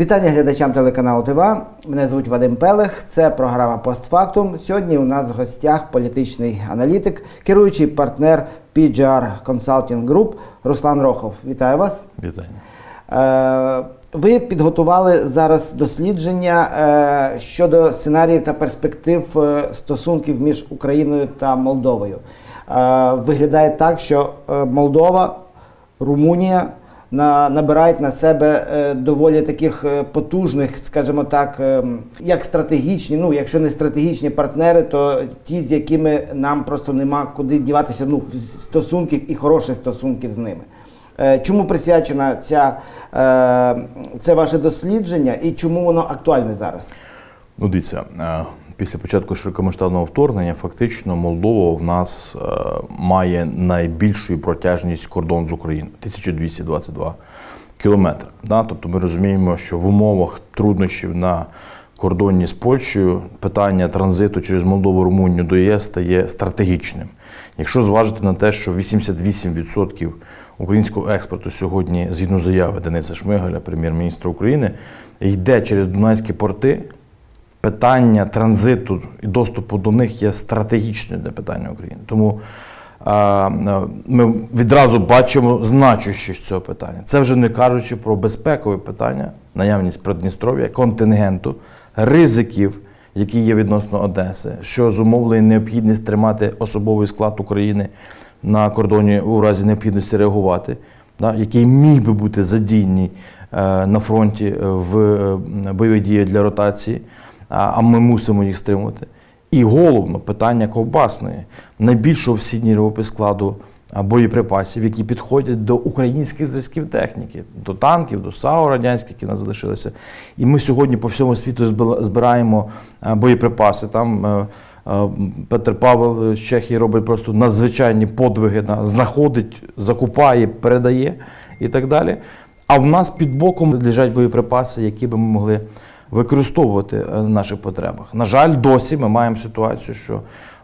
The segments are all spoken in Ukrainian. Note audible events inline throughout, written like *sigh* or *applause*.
Вітання глядачам телеканалу ТВА. Мене звуть Вадим Пелех. Це програма Постфактум. Сьогодні у нас в гостях політичний аналітик, керуючий партнер PGR Consulting Group Руслан Рохов. Вітаю вас. Вітання. Е, Ви підготували зараз дослідження е, щодо сценаріїв та перспектив е, стосунків між Україною та Молдовою. Виглядає так, що Молдова, Румунія на, набирають на себе е, доволі таких е, потужних, скажімо так, е, як стратегічні, ну якщо не стратегічні партнери, то ті, з якими нам просто нема куди діватися, ну стосунків і хороших стосунків з ними. Чому присвячена ця, це ваше дослідження і чому воно актуальне зараз? Ну, дивіться, після початку широкомасштабного вторгнення фактично Молдова в нас е, має найбільшу протяжність кордон з Україною 1222 кілометри. Тобто ми розуміємо, що в умовах труднощів на кордоні з Польщею питання транзиту через Молдову Румунію до ЄС стає стратегічним. Якщо зважити на те, що 88% українського експорту сьогодні, згідно заяви Дениса Шмигаля, прем'єр-міністра України, йде через Дунайські порти, питання транзиту і доступу до них є стратегічним для питання України. Тому ми відразу бачимо значущість цього питання. Це вже не кажучи про безпекове питання, наявність Придністров'я, контингенту, ризиків, які є відносно Одеси, що зумовлює необхідність тримати особовий склад України на кордоні у разі необхідності реагувати, який міг би бути задійний е, на фронті е, в е, бойових діях для ротації, а, ми мусимо їх стримувати. І головно питання ковбасної, найбільшого в східній Європі складу боєприпасів, які підходять до українських зразків техніки, до танків, до САУ радянських, які в нас залишилися. І ми сьогодні по всьому світу збираємо боєприпаси. Там е, е, Петр Павел з Чехії робить просто надзвичайні подвиги, знаходить, закупає, передає і так далі. А в нас під боком лежать боєприпаси, які би ми могли використовувати е, в наших потребах. На жаль, досі ми маємо ситуацію, що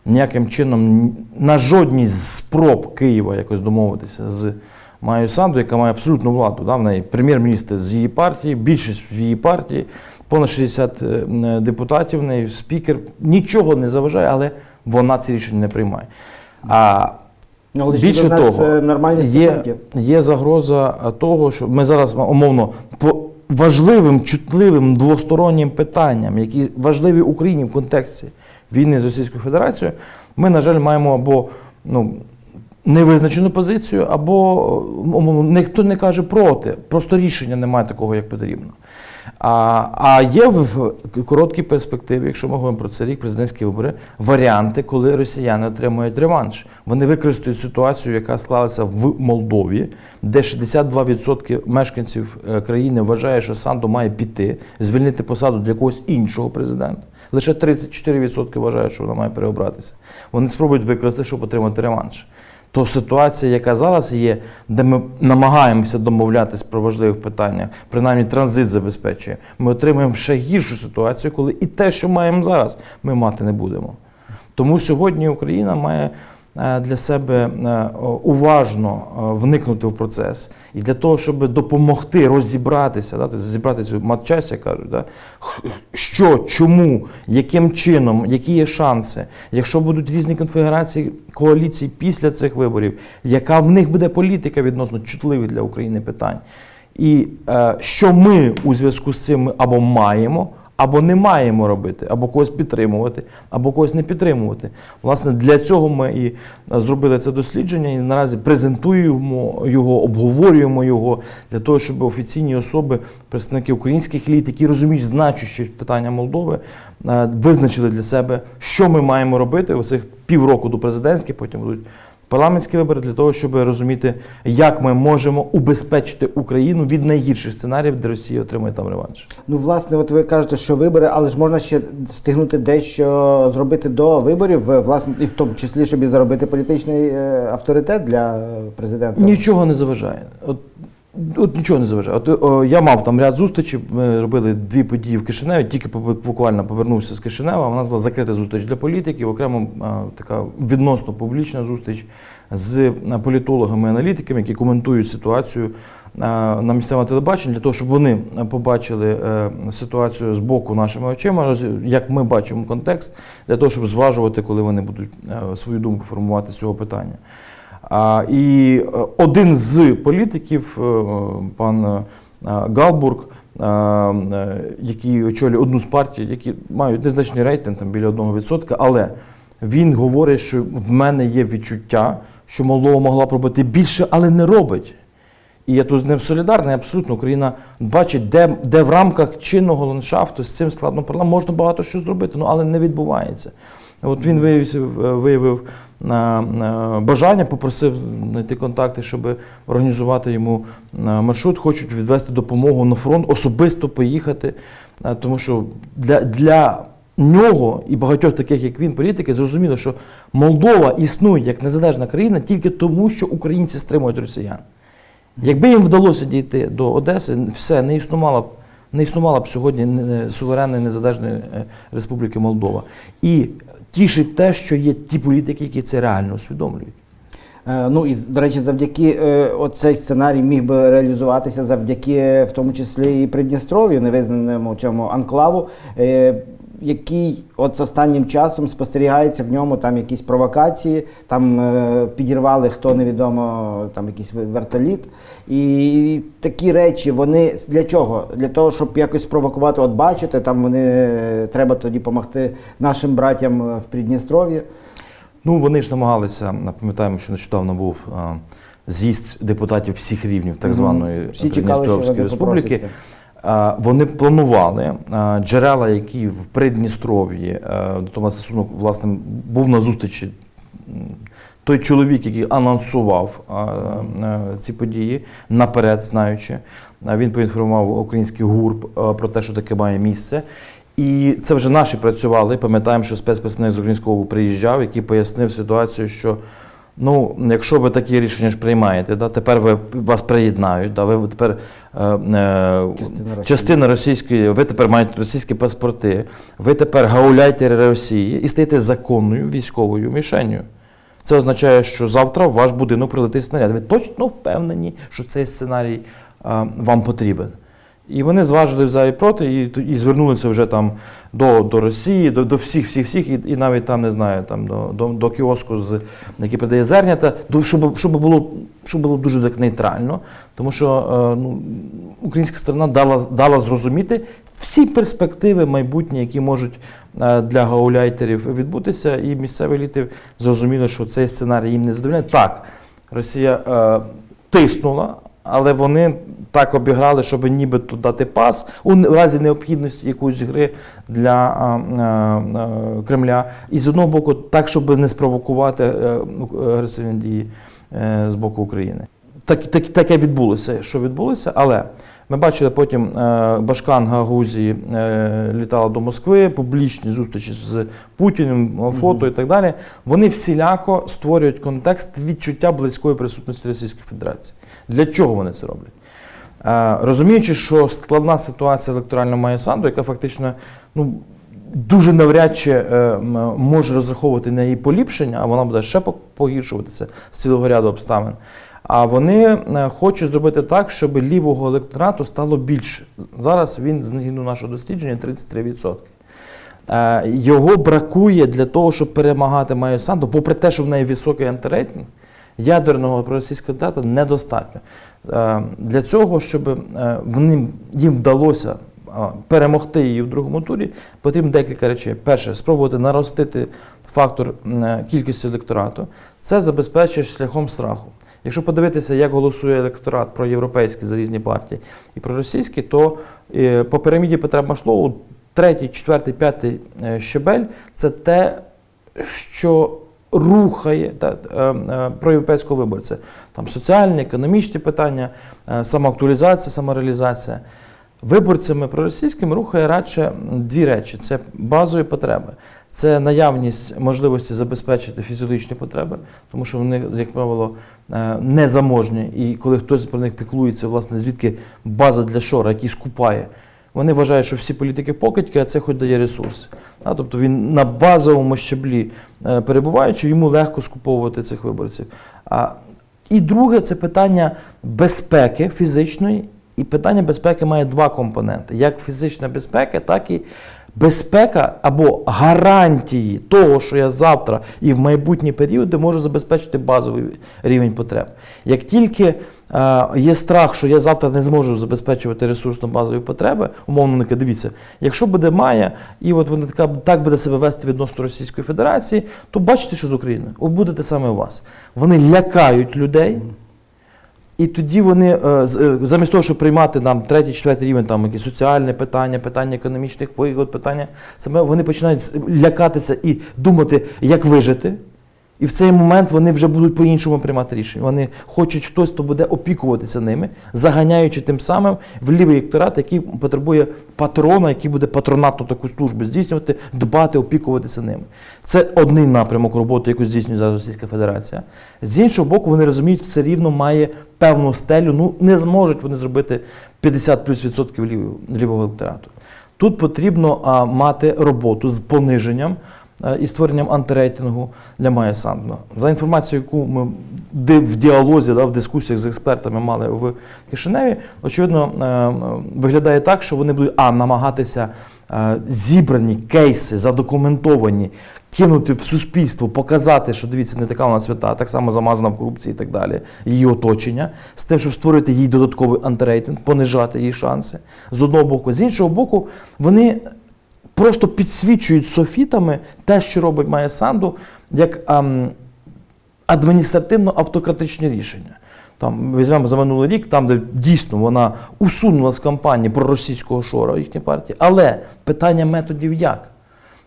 ніяким чином на жодній з спроб Києва якось домовитися з Майою Санду, яка має абсолютну владу. Да? В неї прем'єр-міністр з її партії, більшість в її партії, понад 60 е, депутатів, в неї спікер нічого не заважає, але вона ці рішення не приймає. А Ну, але Більше того, е, є, є загроза е, того, що ми зараз умовно по важливим, чутливим двостороннім питанням, які важливі Україні в контексті війни з Російською Федерацією, ми, на жаль, маємо або ну, невизначену позицію, або ну, ніхто не каже проти, просто рішення немає такого, як потрібно. А, а є в короткій перспективі, якщо ми говоримо про це рік, президентські вибори, варіанти, коли росіяни отримують реванш. Вони використають ситуацію, яка склалася в Молдові, де 62% мешканців е, країни вважає, що Санду має піти, звільнити посаду для когось іншого президента. Лише 34% вважають, що вона має переобратися. Вони спробують використати, щоб отримати реванш. То ситуація, яка зараз є, де ми намагаємося домовлятися про важливих питаннях, принаймні транзит забезпечує, ми отримаємо ще гіршу ситуацію, коли і те, що маємо зараз, ми мати не будемо. Тому сьогодні Україна має для себе е, уважно е, вникнути в процес і для того, щоб допомогти розібратися, да, тобто зібрати цю матчасть, як кажуть, да, що, чому, яким чином, які є шанси, якщо будуть різні конфігурації коаліцій після цих виборів, яка в них буде політика відносно чутливих для України питань. І е, що ми у зв'язку з цим або маємо, або не маємо робити, або когось підтримувати, або когось не підтримувати. Власне, для цього ми і е, зробили це дослідження, і наразі презентуємо його, обговорюємо його для того, щоб офіційні особи, представники українських еліт, які розуміють значущі питання Молдови, е, визначили для себе, що ми маємо робити у цих півроку до президентських, потім будуть парламентські вибори для того, щоб розуміти, як ми можемо убезпечити Україну від найгірших сценаріїв, де Росія отримує там реванш. Ну, власне, от ви кажете, що вибори, але ж можна ще встигнути дещо зробити до виборів, власне, і в тому числі, щоб і заробити політичний е, авторитет для президента. Нічого не заважає. От От нічого не заважає. От, о, я мав там ряд зустрічей, ми робили дві події в Кишиневі, тільки буквально повернувся з Кишинева. У нас була закрита зустріч для політиків, окремо а, така відносно публічна зустріч з е, політологами, аналітиками, які коментують ситуацію а, на місцевому телебаченні, для того, щоб вони побачили е, ситуацію з боку нашими очима, як ми бачимо контекст, для того, щоб зважувати, коли вони будуть е, свою думку формувати з цього питання. І е, один з політиків, е, пан е, Галбург, який очолює одну з партій, які мають незначний рейтинг, там біля 1%, але він говорить, що в мене є відчуття, що Молдова могла б робити більше, але не робить. І я тут з ним солідарний, абсолютно. Україна бачить, де, де в рамках чинного ландшафту з цим складно парламентом можна багато що зробити, ну але не відбувається. От він виявив, виявив на, на бажання, попросив знайти контакти, щоб організувати йому маршрут. Хочуть відвести допомогу на фронт, особисто поїхати. е, Тому що для, для нього і багатьох таких, як він, політики, зрозуміло, що Молдова існує як незалежна країна тільки тому, що українці стримують росіян. Якби їм вдалося дійти до Одеси, все не існувало б. Не існувала б сьогодні суверенної незалежної е, Республіки Молдова. І тішить те, що є ті політики, які це реально усвідомлюють. Е, Ну і до речі, завдяки е, оцей сценарій міг би реалізуватися завдяки, е, в тому числі і Придністров'ю, невизнаному цьому анклаву, який от з останнім часом спостерігається в ньому там якісь провокації, там е, підірвали хто невідомо, там якийсь вертоліт. І такі речі вони для чого? Для того, щоб якось спровокувати, от бачите, там вони е, треба тоді допомогти нашим братям е, в Придністров'ї. Ну, вони ж намагалися, пам'ятаємо, що нещодавно був а, з'їзд депутатів всіх рівнів так званої Придністровської республіки. попросяться. А, Вони планували джерела, які в Придністров'ї, а, до Томаса Сунок, власне, був на зустрічі той чоловік, який анонсував ці події наперед, знаючи. Він поінформував український ГУРБ про те, що таке має місце. І це вже наші працювали. Пам'ятаємо, що спецпредставник з українського приїжджав, який пояснив ситуацію, що ну, якщо ви такі рішення ж приймаєте, да, тепер ви вас приєднають, да, ви тепер е, е, Частина частина російської, ви тепер маєте російські паспорти, ви тепер гауляйтери Росії і стаєте законною військовою мішенью. Це означає, що завтра в ваш будинок прилетить снаряд. Ви точно впевнені, що цей сценарій а, вам потрібен. І вони зважили за і проти, і, і звернулися вже там до, до Росії, до, до всіх, всіх, всіх, і, і навіть там, не знаю, там до, до, до кіоску, з, який продає зернята, до- щоб, щоб, було, щоб було дуже так нейтрально. Тому що е, ну, українська сторона дала, дала зрозуміти всі перспективи майбутні, які можуть е, для гауляйтерів відбутися, і місцеві еліти зрозуміли, що цей сценарій їм не задовольняє. Так, Росія е, тиснула, але вони так обіграли, щоб нібито дати пас у разі необхідності якоїсь гри для а, а, Кремля. І з одного боку, так, щоб не спровокувати е, агресивні дії е, з боку України. Так, так, таке відбулося, що відбулося, але ми бачили потім е, Башкан Гагузі е, літала до Москви, публічні зустрічі з Путіним, е, фото і так далі. Вони всіляко створюють контекст відчуття близької присутності Російської Федерації. Для чого вони це роблять? Розуміючи, що складна ситуація електорального має Санду, яка фактично ну, дуже навряд чи може розраховувати на її поліпшення, а вона буде ще погіршуватися з цілого ряду обставин. А вони е, хочуть зробити так, щоб лівого електорату стало більше. Зараз він, згідно нашого дослідження, 33%. Е, Його бракує для того, щоб перемагати Майю Санду, попри те, що в неї високий антирейтинг, ядерного проросійського кандидата недостатньо. Е, Для цього, щоб їм вдалося перемогти її в другому турі, потрібно декілька речей. Перше, спробувати наростити фактор е, кількості електорату. Це забезпечує шляхом страху. Якщо подивитися, як голосує електорат про європейські за різні партії і про російські, то е, по піраміді Петра Машлову третій, четвертий, п'ятий е, щебель це те, що рухає та, проєвропейського виборця. Там соціальні, економічні питання, самоактуалізація, самореалізація. Виборцями проросійськими рухає радше дві речі: це базові потреби. Це наявність можливості забезпечити фізіологічні потреби, тому що вони, як правило, е, незаможні. І коли хтось про них піклується, власне, звідки база для шора, який скупає. Вони вважають, що всі політики покидьки, а це хоч дає ресурси. Тобто він на базовому щаблі е, перебуваючи, йому легко скуповувати цих виборців. І друге, це питання безпеки фізичної. І питання безпеки має два компоненти: як фізична безпека, так і безпека або гарантії того, що я завтра і в майбутні періоди можу забезпечити базовий рівень потреб. Як тільки е, є страх, що я завтра не зможу забезпечувати ресурсно базові потреби, умовно кажучи, дивіться, якщо буде Майя, і от вона така так буде себе вести відносно Російської Федерації, то бачите, що з Україною От буде те саме у вас. Вони лякають людей. І тоді вони е, е, замість того, щоб приймати нам третій, четвертий рівень, там якісь соціальне питання, питання економічних вигод, питання саме вони починають лякатися і думати, як вижити. І в цей момент вони вже будуть по-іншому приймати рішення. Вони хочуть хтось, хто буде опікуватися ними, заганяючи тим самим в лівий екторат, який потребує патрона, який буде патронатну таку службу здійснювати, дбати, опікуватися ними. Це один напрямок роботи, яку здійснює зараз Російська Федерація. З іншого боку, вони розуміють, все рівно має певну стелю. Ну не зможуть вони зробити 50 плюс відсотків лівого, електорату. Тут потрібно а, мати роботу з пониженням і створенням антирейтингу для Майя Санду. За інформацією, яку ми в діалозі, в дискусіях з експертами мали в Кишиневі, очевидно, е, е, виглядає так, що вони будуть а, намагатися е, зібрані кейси, задокументовані, кинути в суспільство, показати, що дивіться, не така вона свята, так само замазана в корупції і так далі, її оточення, з тим, щоб створити їй додатковий антирейтинг, понижати її шанси з одного боку. З іншого боку, вони просто підсвічують софітами те, що робить Майя Санду, як ем, адміністративно-автократичні рішення. Там візьмемо за минулий рік, там, де дійсно вона усунула з кампанії проросійського шора їхньої партії, але питання методів як?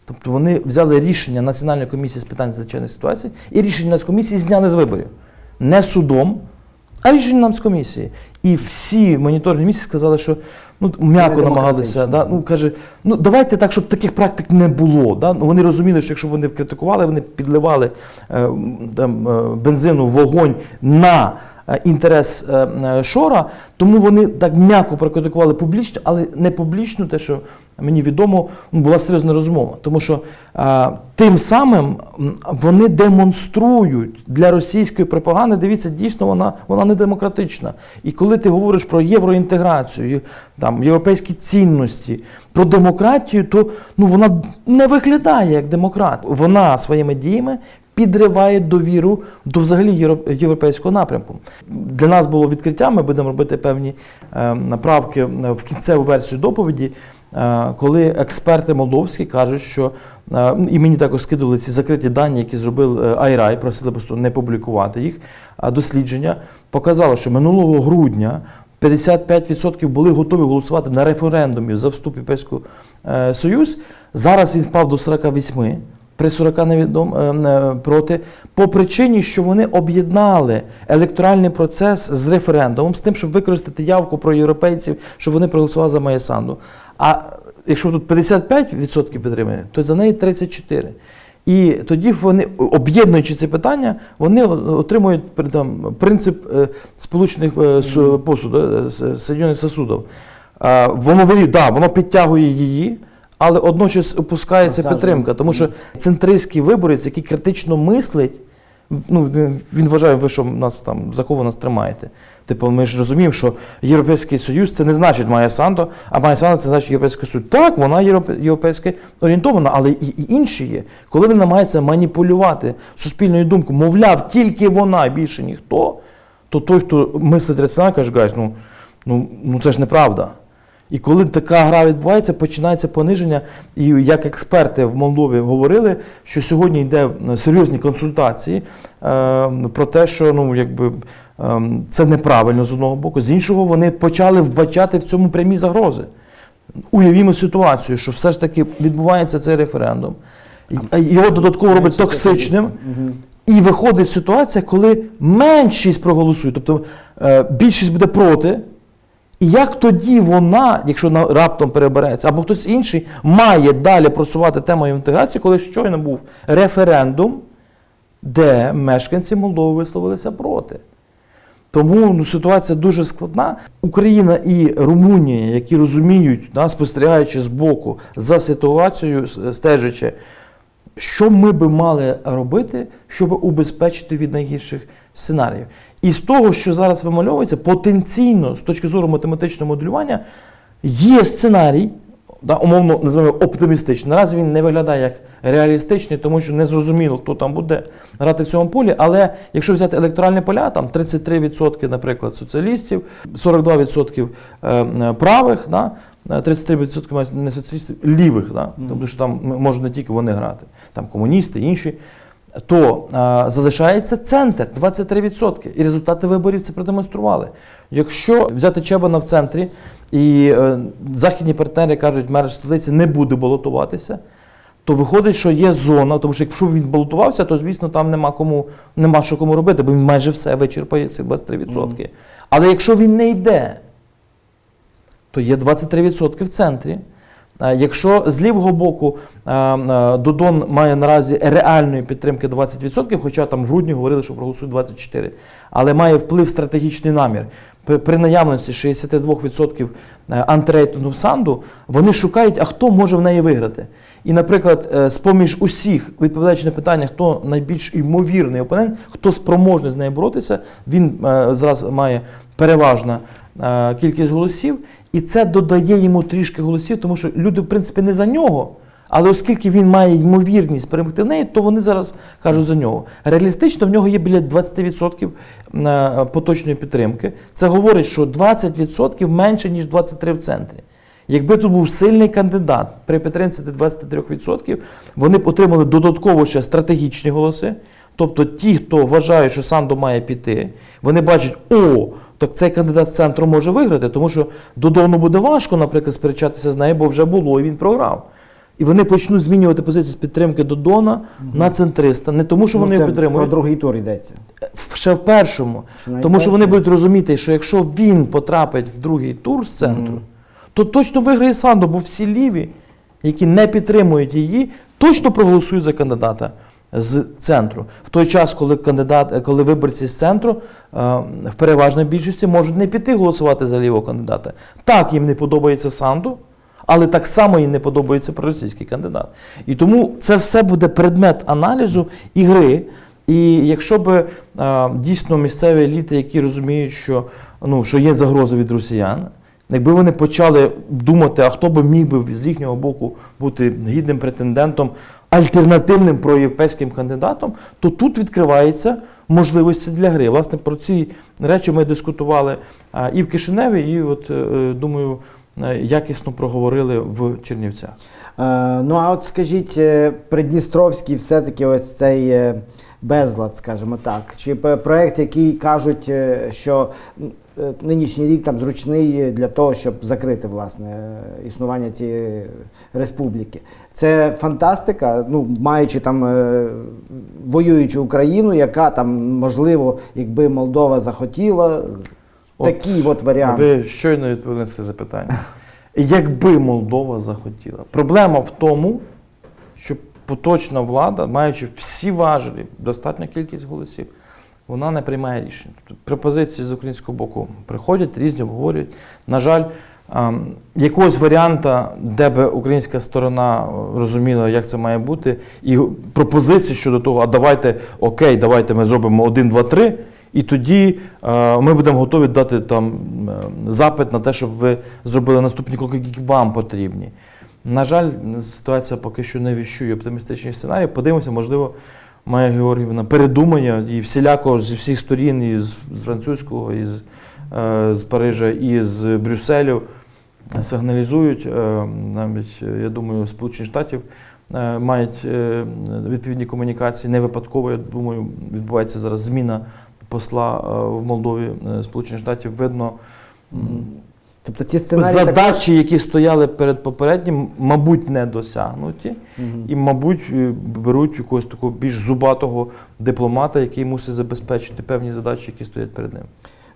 Тобто вони взяли рішення Національної комісії з питань надзвичайних ситуацій і рішення Нацкомісії зняли з виборів. Не судом, а рішенням Нацкомісії. І всі моніторні місці сказали, що ну, м'яко намагалися. Да, ну, каже, ну давайте так, щоб таких практик не було. Да? Ну, вони розуміли, що якщо вони критикували, вони підливали е, там, е, бензину вогонь на інтерес е, е, Шора, тому вони так м'яко прокритикували публічно, але не публічно, те, що мені відомо, ну, була серйозна розмова. Тому що е, тим самим вони демонструють для російської пропаганди, дивіться, дійсно вона, вона не демократична. І коли ти говориш про євроінтеграцію, там, європейські цінності, про демократію, то ну, вона не виглядає як демократ. Вона своїми діями підриває довіру до взагалі європейського напрямку. Для нас було відкриття, ми будемо робити певні е, направки е, в кінцеву версію доповіді. е, Коли експерти молдовські кажуть, що е, і мені також скидували ці закриті дані, які зробив е, Айрай, просили просто не публікувати їх. Дослідження показало, що минулого грудня 55% були готові голосувати на референдумі за вступ в Європейський е, Союз. Зараз він впав до 48 при 40 невідом е, е, проти, по причині, що вони об'єднали електоральний процес з референдумом, з тим, щоб використати явку про європейців, щоб вони проголосували за Майя Санду. А якщо тут 55% підтримує, то за неї 34%. І тоді вони, об'єднуючи це питання, вони отримують там, принцип е, сполучених е, су- посуд, е, с- Соєдинених сосудів. Воно вирі- да, воно підтягує її, але одночас опускається підтримка. Тому що центристський виборець, який критично мислить, ну, він- вважає, ви що нас там за кого нас тримаєте. Типу, ми ж розуміємо, що Європейський Союз це не значить Майя Санто, а Майя Санто це значить Європейський Союз. Так, вона європе- європейська орієнтована, але і, і інші є. Коли він намагається маніпулювати суспільною думкою, мовляв, тільки вона, більше ніхто, то той, хто мислить раціонально, каже, гайс, ну, ну, ну це ж неправда. І коли така гра відбувається, починається пониження. І як експерти в Молдові говорили, що сьогодні йде е, серйозні консультації е, про те, що ну, якби, е, це неправильно з одного боку, з іншого вони почали вбачати в цьому прямі загрози. Уявімо ситуацію, що все ж таки відбувається цей референдум. Його додатково робить токсичним. І виходить ситуація, коли меншість проголосує, тобто більшість буде проти, І як тоді вона, якщо раптом перебереться, або хтось інший, має далі просувати тему інтеграції, коли щойно був референдум, де мешканці Молдови висловилися проти. Тому ну, ситуація дуже складна. Україна і Румунія, які розуміють, да, спостерігаючи збоку за ситуацією, стежачи, що ми би мали робити, щоб убезпечити від найгірших сценаріїв. І з того, що зараз вимальовується, потенційно, з точки зору математичного моделювання, є сценарій, да, умовно називаємо оптимістичний. Наразі він не виглядає як реалістичний, тому що не зрозуміло, хто там буде грати в цьому полі. Але якщо взяти електоральні поля, там 33%, наприклад, соціалістів, 42% е, правих, да, 33% мають не соціалістів, лівих, да, тому що там можуть не тільки вони грати, там комуністи, інші. То е, залишається центр 23%. І результати виборів це продемонстрували. Якщо взяти Чебана в центрі, і е, західні партнери кажуть, мер столиці не буде балотуватися, то виходить, що є зона, тому що якщо він балотувався, то звісно там нема кому нема що кому робити, бо він майже все вичерпає ці 23%. Але якщо він не йде, то є 23% в центрі. Якщо з лівого боку Додон має наразі реальної підтримки 20%, хоча там в грудні говорили, що проголосують 24%, але має вплив стратегічний намір. При, наявності 62% е, антирейтингу в Санду, вони шукають, а хто може в неї виграти. І, наприклад, е, з-поміж усіх, відповідаючи на питання, хто найбільш ймовірний опонент, хто спроможний з нею боротися, він е, зараз має переважна е, кількість голосів, і це додає йому трішки голосів, тому що люди, в принципі, не за нього. Але оскільки він має ймовірність перемогти в неї, то вони зараз кажуть за нього. Реалістично в нього є біля 20% е, поточної підтримки. Це говорить, що 20% менше, ніж 23% в центрі. Якби тут був сильний кандидат при підтримці 23%, вони б отримали додатково ще стратегічні голоси. Тобто ті, хто вважає, що Сандо має піти, вони бачать, о, так цей кандидат центру може виграти, тому що Додону буде важко, наприклад, сперечатися з нею, бо вже було і він програв. І вони почнуть змінювати позиції з підтримки Додона на центриста. Не тому, що Ну, вони це його підтримують, Про другий тур йдеться. ще в першому. Що Тому що вони будуть розуміти, що якщо він потрапить в другий тур з центру, Мгм. то точно виграє Сандо, бо всі ліві, які не підтримують її, точно проголосують за кандидата з центру. В той час, коли кандидат, е, коли виборці з центру е, в переважній більшості можуть не піти голосувати за лівого кандидата. Так їм не подобається Санду. Але так само їм не подобається проросійський кандидат. І тому це все буде предмет аналізу і гри. І якщо б е, дійсно місцеві еліти, які розуміють, що, ну, що є загроза від росіян, якби вони почали думати, а хто би міг би з їхнього боку бути гідним претендентом, альтернативним проєвропейським кандидатом, то тут відкривається можливості для гри. Власне, про ці речі ми дискутували і в Кишиневі, і от, е, е, думаю, е, якісно проговорили в Чернівцях. Ну а от скажіть, Придністровський все-таки ось цей безлад, скажімо так. Чи проект, який кажуть, що нинішній рік там зручний для того, щоб закрити власне е, існування цієї республіки. Це фантастика, ну маючи там е, воюючу Україну, яка там можливо, якби Молдова захотіла, От такий от варіант. Ви щойно відповіли на це запитання. Якби Молдова захотіла. Проблема в тому, що поточна влада, маючи всі важелі, достатню кількість голосів, вона не приймає рішень. Тобто пропозиції з українського боку приходять, різні обговорюють. На жаль, ем, якогось варіанта, де би українська сторона е, розуміла, як це має бути, і пропозиції щодо того, а давайте окей, давайте ми зробимо один, два, три. І тоді е, ми будемо готові дати там е, запит на те, щоб ви зробили наступні кроки, які вам потрібні. На жаль, ситуація поки що не віщує оптимістичний сценарій. Подивимося, можливо, Майя Георгіївна передумає і всіляко зі всіх сторін, і з, з французького, і з, е, з Парижа, і з Брюсселю сигналізують. Е, навіть, е, я думаю, Сполучені Штатів е, мають е, відповідні комунікації. Не випадково, я думаю, відбувається зараз зміна посла е, в Молдові е, Сполучених Штатів. Видно, Тобто ці сценарії також... задачі, які стояли перед попереднім, мабуть, не досягнуті. Мгм. І, мабуть, е, беруть якогось такого більш зубатого дипломата, який мусить забезпечити певні задачі, які стоять перед ним.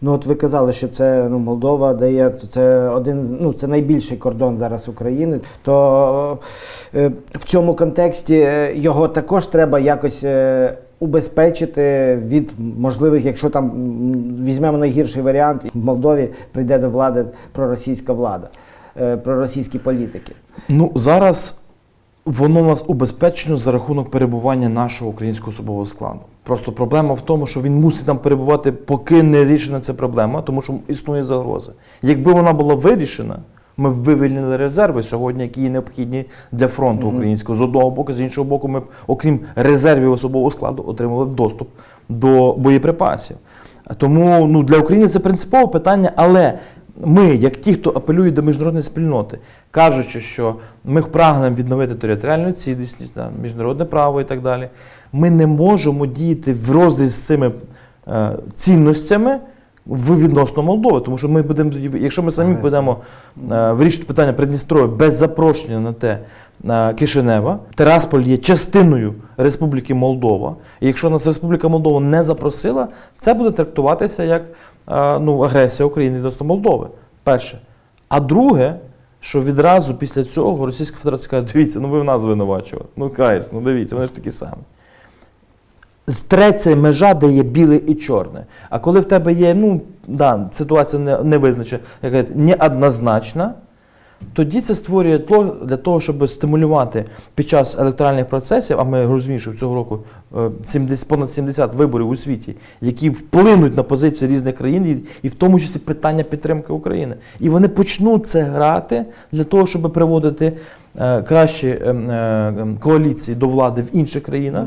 Ну от ви казали, що це ну Молдова дає це один ну це найбільший кордон зараз України. То е, в цьому контексті е, його також треба якось. е, Убезпечити від можливих, якщо там візьмемо найгірший варіант, в Молдові прийде до влади проросійська влада, е, проросійські політики. Ну зараз воно нас убезпечено за рахунок перебування нашого українського особового складу. Просто проблема в тому, що він мусить там перебувати, поки не рішена ця проблема, тому що існує загроза. Якби вона була вирішена, ми б вивільнили резерви сьогодні, які є необхідні для фронту українського з одного боку, з іншого боку, ми б, окрім резервів особового складу, отримали доступ до боєприпасів. Тому ну, для України це принципове питання, але ми, як ті, хто апелюють до міжнародної спільноти, кажучи, що ми прагнемо відновити територіальну цілісність, да, міжнародне право і так далі, ми не можемо діяти в розріз з цими е, цінностями в відносно Молдови. Тому що ми будемо тоді, якщо ми самі будемо е, вирішити питання Придністров'я без запрошення на те е, Кишинева, Терасполь є частиною Республіки Молдова. І якщо нас Республіка Молдова не запросила, це буде трактуватися як е, ну, агресія України відносно Молдови. Перше. А друге, що відразу після цього Російська Федерація каже, *laughs* дивіться, ну ви в нас звинувачували. Ну кайсь, ну дивіться, вони ж такі самі. Стреться межа, де є біле і чорне. А коли в тебе є, ну, да, ситуація не, не визначена, яка неоднозначна, тоді це створює тло для того, щоб стимулювати під час електоральних процесів, а ми розуміємо, що цього року е, 70, понад 70 виборів у світі, які вплинуть на позицію різних країн, і, в тому числі питання підтримки України. І вони почнуть це грати для того, щоб приводити е, кращі е, е, коаліції до влади в інших країнах.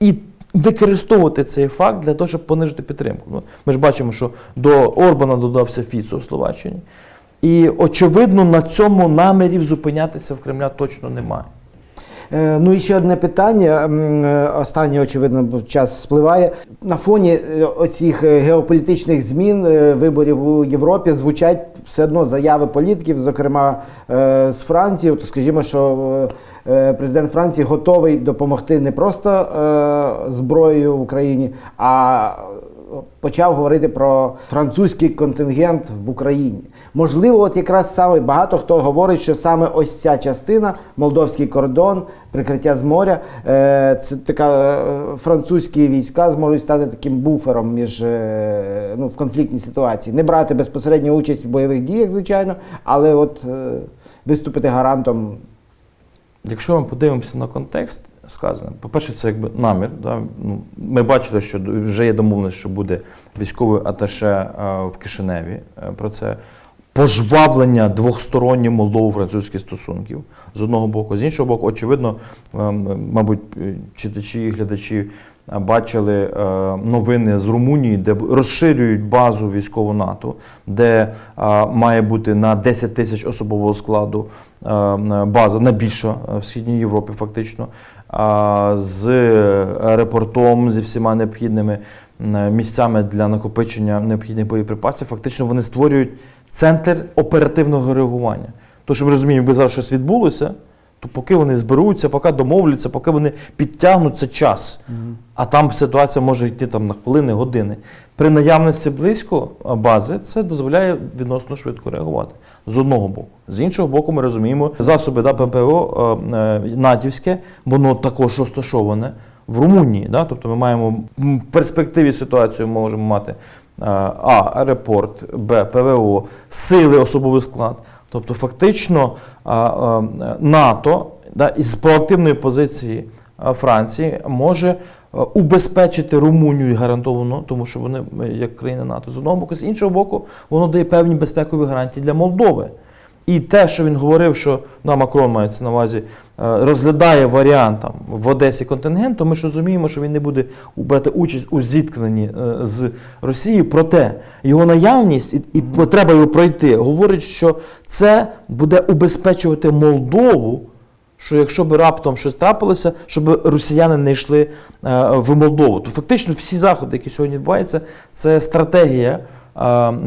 І використовувати цей факт для того, щоб понижити підтримку. Ну, ми ж бачимо, що до Орбана додався Фіцо в Словаччині. І очевидно, на цьому намірів зупинятися в Кремля точно немає. Е, Ну і ще одне питання. е, Останнє, очевидно, бо час спливає. На фоні е, оцих геополітичних змін виборів у Європі звучать все одно заяви політиків, зокрема з Франції. То скажімо, що президент Франції готовий допомогти не просто зброєю Україні, а почав говорити про французький контингент в Україні. Можливо, от якраз саме багато хто говорить, що саме ось ця частина, молдовський кордон, прикриття з моря, е, це така е, французькі війська зможуть стати таким буфером між е, ну, в конфліктній ситуації. Не брати безпосередню участь в бойових діях, звичайно, але от виступити гарантом. Якщо ми подивимося на контекст сказане, по-перше, це якби намір. Да? Ну, ми бачили, що вже є домовленість, що буде військовий аташе е, в Кишиневі е, про це. Пожвавлення двохсторонньому молдово-французьких стосунків з одного боку, з іншого боку, очевидно, е, мабуть, е, читачі і глядачі бачили е, новини з Румунії, де розширюють базу військову НАТО, де е, має бути на 10 тисяч особового складу е, база найбільша в східній Європі, фактично, з аеропортом, зі всіма необхідними місцями для накопичення необхідних боєприпасів. Фактично вони створюють центр оперативного реагування. То, що розуміємо, якби зараз щось відбулося, поки вони зберуться, поки домовляться, поки вони підтягнуть це час. А там ситуація може йти там на хвилини, години. При наявності близько бази це дозволяє відносно швидко реагувати з одного боку. З іншого боку, ми розуміємо, засоби да, ППО е, е, натівське, воно також розташоване в Румунії. Да? Тобто ми маємо в перспективі ситуацію можемо мати е, А. Аеропорт, Б. ПВО, сили, особовий склад. Тобто, фактично НАТО да, із проактивної позиції Франції може убезпечити Румунію гарантовано, тому що вони як країна НАТО з одного боку, з іншого боку, воно дає певні безпекові гарантії для Молдови. І те, що він говорив, що ну, Макрон мається на увазі, е, розглядає варіант там, в Одесі контингент, то ми ж розуміємо, що він не буде брати участь у зіткненні е, з Росією. Проте його наявність і, і потреба його пройти говорить, що це буде убезпечувати Молдову. Що якщо б раптом щось трапилося, щоб росіяни не йшли е, в Молдову, то фактично всі заходи, які сьогодні відбуваються, це стратегія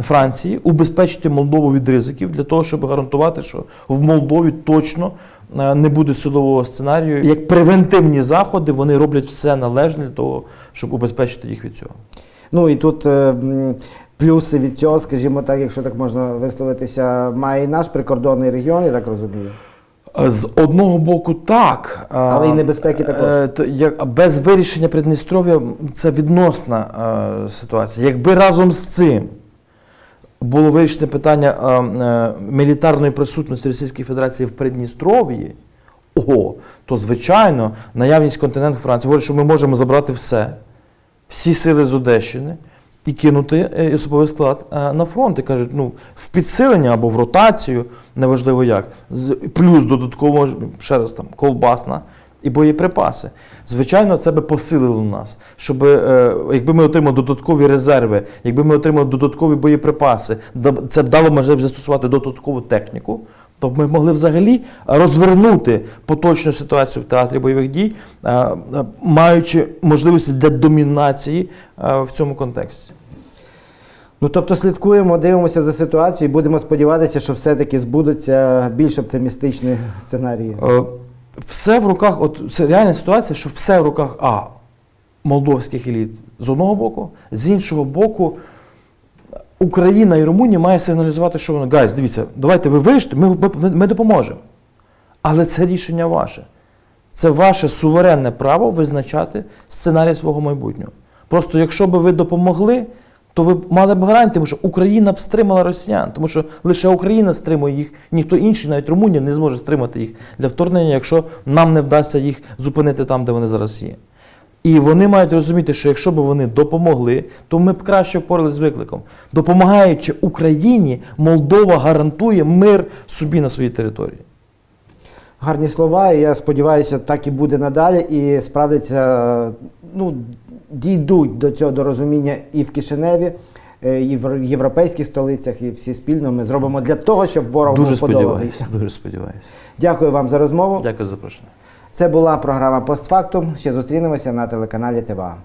Франції убезпечити Молдову від ризиків для того, щоб гарантувати, що в Молдові точно е, не буде силового сценарію. Як превентивні заходи вони роблять все належне для того, щоб убезпечити їх від цього. Ну і тут е, плюси від цього, скажімо так, якщо так можна висловитися, має і наш прикордонний регіон, я так розумію. З одного боку, так. Але й небезпеки також. е, без вирішення Придністров'я це відносна е, ситуація. Якби разом з цим було вирішене питання е, мілітарної присутності Російської Федерації в Придністров'ї, о, то звичайно наявність континенту Франції говорить, що ми можемо забрати все, всі сили з Одещини. І кинути е, особовий склад е, на фронт. І кажуть, ну в підсилення або в ротацію, неважливо як, плюс додатково ще раз там колбасна і боєприпаси. Звичайно, це би посилило нас, щоб е, якби ми отримали додаткові резерви, якби ми отримали додаткові боєприпаси, це б дало можливість застосувати додаткову техніку. То ми могли взагалі розвернути поточну ситуацію в театрі бойових дій, е, е, маючи можливості для домінації в цьому контексті. Ну тобто слідкуємо, дивимося за ситуацією, і будемо сподіватися, що все-таки збудуться більш оптимістичні сценарії. Все в руках, от це реальна ситуація, що все в руках А. Молдовських еліт з одного боку, з іншого боку, Україна і Румунія має сигналізувати, що воно гайз, дивіться, давайте ви вирішите, ми, ми, допоможемо. Але це рішення ваше. Це ваше суверенне право визначати сценарій свого майбутнього. Просто якщо б ви допомогли, то ви мали б гарантію, тому що Україна б стримала росіян, тому що лише Україна стримує їх, ніхто інший, навіть Румунія, не зможе стримати їх для вторгнення, якщо нам не вдасться їх зупинити там, де вони зараз є. І вони мають розуміти, що якщо б вони допомогли, то ми б краще впоралися з викликом. Допомагаючи Україні, Молдова гарантує мир собі на своїй території. Гарні слова, і я сподіваюся, так і буде надалі. І справдиться, ну, дійдуть до цього до розуміння і в Кишиневі, е, і в європейських столицях, і всі спільно ми зробимо для того, щоб ворог Дуже сподіваюся. Дуже сподіваюся. Дякую вам за розмову. Дякую за запрошення. Це була програма Постфактум. Ще зустрінемося на телеканалі ТВА.